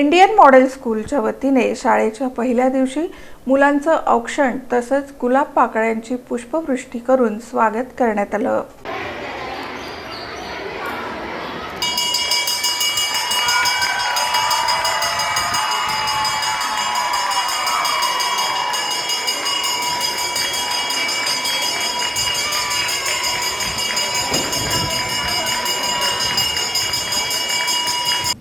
Indian model स्कूलच्या वतीने शाळेच्या पहिल्या दिवशी मुलांचं औक्षण तसंच गुलाब पाकळ्यांची पुष्पवृष्टी करून स्वागत करण्यात आलं.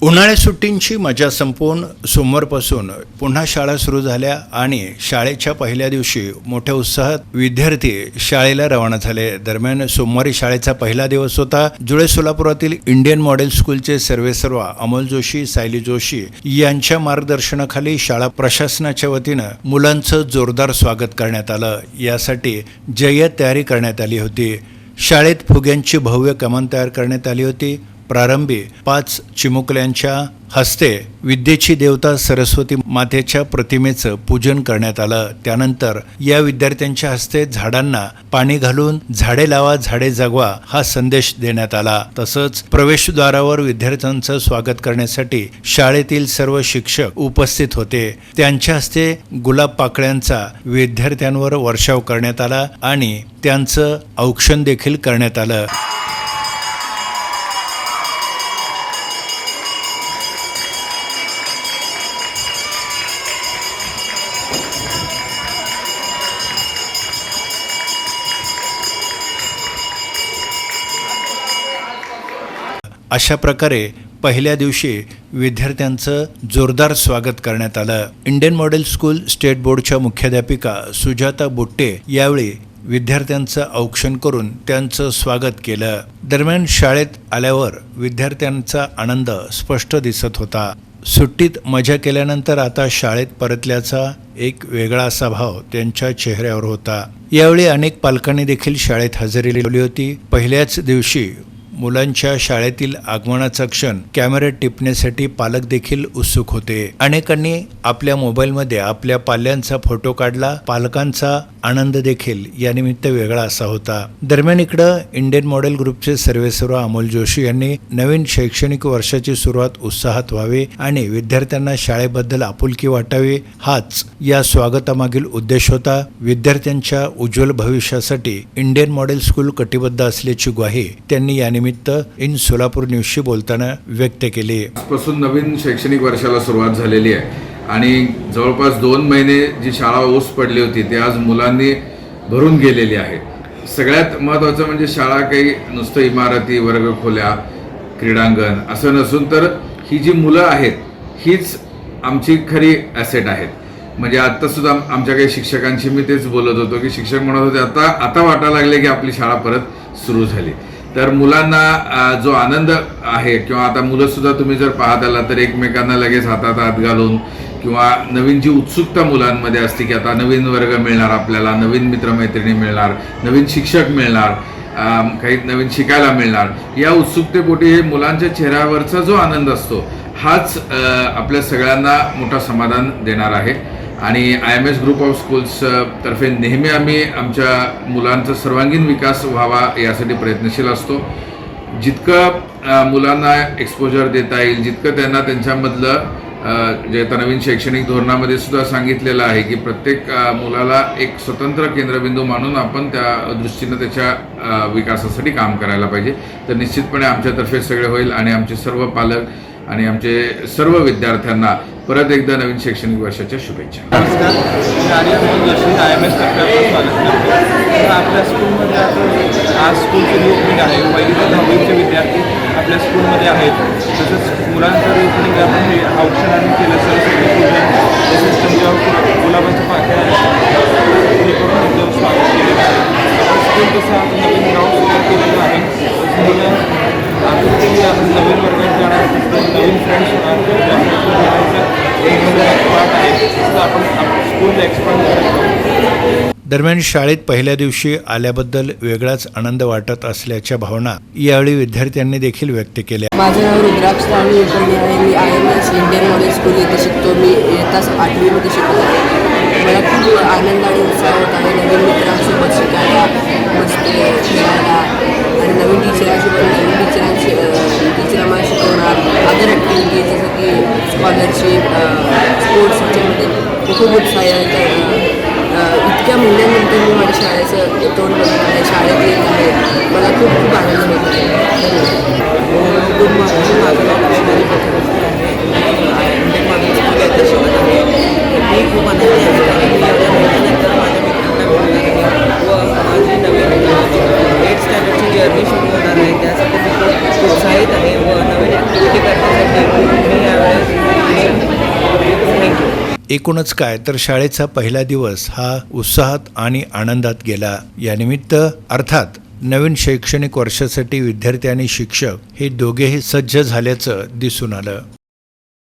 उन्हाळ्या सुट्टींची मजा संपवून सोमवारपासून पुन्हा शाळा सुरू झाल्या आणि शाळेच्या पहिल्या दिवशी मोठ्या उत्साहात विद्यार्थी शाळेला रवाना झाले. दरम्यान सोमवारी शाळेचा पहिला दिवस होता. जुळे सोलापुरातील इंडियन मॉडेल स्कूलचे सर्वेसर्वा अमोल जोशी सायली जोशी यांच्या मार्गदर्शनाखाली शाळा प्रशासनाच्या वतीनं मुलांचं जोरदार स्वागत करण्यात आलं. यासाठी जय्यत तयारी करण्यात आली होती. शाळेत फुग्यांची भव्य कमान तयार करण्यात आली होती. प्रारंभी पाच चिमुकल्यांच्या हस्ते विद्येची देवता सरस्वती मातेच्या प्रतिमेचं पूजन करण्यात आलं. त्यानंतर या विद्यार्थ्यांच्या हस्ते झाडांना पाणी घालून झाडे लावा झाडे जगवा हा संदेश देण्यात आला. तसंच प्रवेशद्वारावर विद्यार्थ्यांचं स्वागत करण्यासाठी शाळेतील सर्व शिक्षक उपस्थित होते. त्यांच्या हस्ते गुलाब पाकळ्यांचा विद्यार्थ्यांवर वर्षाव करण्यात आला आणि त्यांचं औक्षण देखील करण्यात आलं. अशा प्रकारे पहिल्या दिवशी विद्यार्थ्यांचं जोरदार स्वागत करण्यात आलं. इंडियन मॉडेल स्कूल स्टेट बोर्डच्या मुख्याध्यापिका सुजाता बुट्टे यावेळी विद्यार्थ्यांचं औक्षण करून त्यांचं स्वागत केलं. दरम्यान शाळेत आल्यावर विद्यार्थ्यांचा आनंद स्पष्ट दिसत होता. सुट्टीत मजा केल्यानंतर आता शाळेत परतल्याचा एक वेगळा असा भाव त्यांच्या चेहऱ्यावर होता. यावेळी अनेक पालकांनी देखील शाळेत हजेरी लावली होती. पहिल्याच दिवशी मुलांच्या शाळेतील आगमनाचा क्षण कॅमेऱ्यात टिपण्यासाठी पालक देखील उत्सुक होते. अनेकांनी आपल्या मोबाईलमध्ये आपल्या पाल्यांचा फोटो काढला. पालकांचा आनंद देखील या निमित्त वेगळा असा होता. दरम्यान इकडं इंडियन मॉडेल ग्रुपचे सर्वेसर्वा अमोल जोशी यांनी नवीन शैक्षणिक वर्षाची सुरुवात उत्साहात व्हावी आणि विद्यार्थ्यांना शाळेबद्दल आपुलकी वाटावी हाच या स्वागतामागील उद्देश होता. विद्यार्थ्यांच्या उज्ज्वल भविष्यासाठी इंडियन मॉडेल स्कूल कटिबद्ध असल्याची ग्वाही त्यांनी यानिमित्त इन सोलापूर न्यूजशी बोलताना व्यक्त केली. आजपासून नवीन शैक्षणिक वर्षाला सुरुवात झालेली आहे. आणि जवळपास दोन महिने जी शाळा ओस पडली होती ती आज मुलांनी भरून गेलेली आहे. सगळ्यात महत्त्वाचं म्हणजे शाळा काही नुसतं इमारती वर्ग खोल्या क्रीडांगण असं नसून तर ही जी मुलं आहेत हीच आमची खरी ॲसेट आहेत. म्हणजे आत्तासुद्धा आमच्या काही शिक्षकांशी मी तेच बोलत होतो की शिक्षक म्हणत होते आता आता वाटायला लागले की आपली शाळा परत सुरू झाली. तर मुलांना जो आनंद आहे किंवा आता मुलं सुद्धा तुम्ही जर पाहत आला तर एकमेकांना लगेच हातात हात घालून किंवा नवीन जी उत्सुकता मुलांमध्ये असते की आता नवीन वर्ग मिळणार आपल्याला नवीन मित्रमैत्रिणी मिळणार नवीन शिक्षक मिळणार काही नवीन शिकायला मिळणार या उत्सुकतेपोटी हे मुलांच्या चेहऱ्यावरचा जो आनंद असतो हाच आपल्या सगळ्यांना मोठा समाधान देणार आहे. आणि I M S group of schools तर्फे नेहमी आम्ही आमच्या मुलांचा सर्वांगीण विकास व्हावा यासाठी प्रयत्नशील असतो. जितकं मुलांना एक्सपोजर देता येईल जितकं त्यांना त्यांच्यामधलं जे आता नवीन शैक्षणिक धोरणामध्ये सुद्धा सांगितलेलं आहे की प्रत्येक मुलाला एक स्वतंत्र केंद्रबिंदू मानून आपण त्या दृष्टीनं त्याच्या विकासासाठी काम करायला पाहिजे. तर निश्चितपणे आमच्यातर्फे सगळे होईल आणि आमचे सर्व पालक आणि आमचे सर्व विद्यार्थ्यांना परत एकदा नवीन शैक्षणिक वर्षाच्या शुभेच्छा. नमस्कार. मी आय एम एस तर्फे आपलं स्वागत आपल्या स्कूलमध्ये आज स्कूलची ओपनिंग आहे. पहिली ते दहावीचे विद्यार्थी आपल्या स्कूलमध्ये आहेत. तसंच मुलांचं ओपनिंग आपण हे औक्षणाने केलं सरस्वती पूजन तसेच त्यांच्यावर गुलाबाच्या पाकळ्या हे करून त्यांचं स्वागत केलेलं आहे आपण स्कूल कसं आता नवीन ग्राउंड सुद्धा केलेलं आहे तसं मुलं आतून आपण नवीन वर्गात जाणार नवीन फ्रेंड्स होणार पार्ट आहे तसं आपण स्कूल एक्सपांड करतो दरम्यान शाळेत पहिल्या दिवशी आल्याबद्दल वेगळाच आनंद वाटत असल्याच्या भावना यावेळी विद्यार्थ्यांनी देखील व्यक्त केल्या. माझं नाव रुद्राक्ष राहुल आहे. मी I M S Indian model school येथे शिकतो. मी येताच आठवीमध्ये शिकतो मला खूप आनंद आणि उत्साह होत आहे. नवीन मित्रांसोबत शिकायला मस्ती खेळायला आणि नवीन टीचरांसोबत नवीन टीचरांशी टीचर आम्हाला शिकवणार. अदर ॲक्टिव्हिटीज जसं की स्कॉलरशिप स्पोर्ट्स ह्याच्यामध्ये खूप उत्साह आहे. इतक्या महिन्यानंतर मी माझ्या शाळेचं तोंड बघितलं आहे शाळेत येत आहे मला खूप खूप आनंद होत आहे गुड मॉर्निंग माझं नाव कृष्णाली पत्रवस्ती आहे इंडियन मॉडर्न स्कूल येथे शिकत आहे मी खूप आनंदी आहे कारण मी एवढ्या महिन्यानंतर माझ्या मित्रांना भेटणार आहे व माझी नवीन एट स्टँडर्डची जर्नी सुरू होणार आहे त्यासाठी मी खूप उत्साहित आहे व नवीन ॲक्टिव्हिटी करण्यासाठी मी यावेळेस थँक्यू एकूणच काय तर शाळेचा पहिला दिवस हा उत्साहात आणि आनंदात गेला. यानिमित्त अर्थात नवीन शैक्षणिक वर्षासाठी विद्यार्थी आणि शिक्षक हे दोघेही सज्ज झाल्याचं दिसून आलं.